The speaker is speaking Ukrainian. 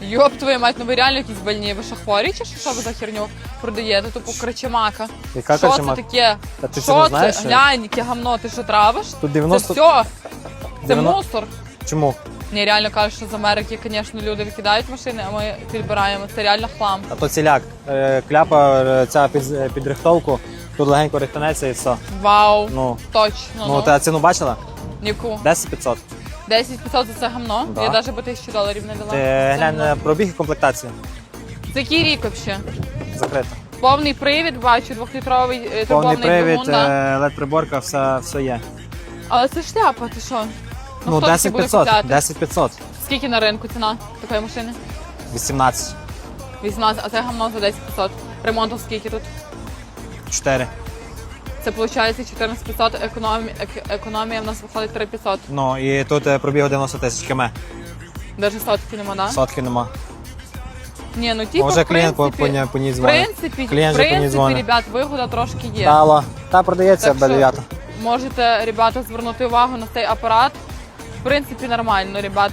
Йоп, твою мать, ну ви реально якісь больні. Ви що хворі чи що, що ви за херню продаєте? Тупо кричемака. Яка що кричемака? це таке? Та ти що це? знаєш? Глянь, яке гамно, ти що травиш? Тут Це все. Це 90 мусор. Чому? Ні, реально кажуть, що з Америки, звісно, люди викидають машини, а ми підбираємо. Це реально хлам. А то ціляк. Е, Кляпа, е, ця під, під тут легенько рихтанеться і все. Вау, Ну, точно. ну, Ну, ти ціну бачила? Яку? 10 500. 10 500 за це гамно? Да. Я навіть би тисячу доларів не дала. Ти глянь е, пробіг і комплектацію. За який рік взагалі? Закрито. Повний привід, бачу, двохлітровий е, Повний турбовний привід, двигун, да. е, все, все є. Але це шляпа, ти що? Ну, хто таке 10 буде 500. купляти? 10 500. Скільки на ринку ціна такої машини? 18. 18, а це гамно за 10 500. Ремонту скільки тут? 4. Це виходить 14 500, економія в нас виходить 3 500. Ну, і тут е, пробіг 90 тисяч км. Даже сотки нема, да? Сотки нема. Ні, ну типу, Може в клієнт по, принципі, по, ній- по ній в дзвонить. принципі, Клієнт в же по ній принципі, дзвонить. ребят, вигода трошки є. Тала. Та продається Так що- B9. Можете, ребята, звернути увагу на цей апарат. В принципі, нормально, ребят.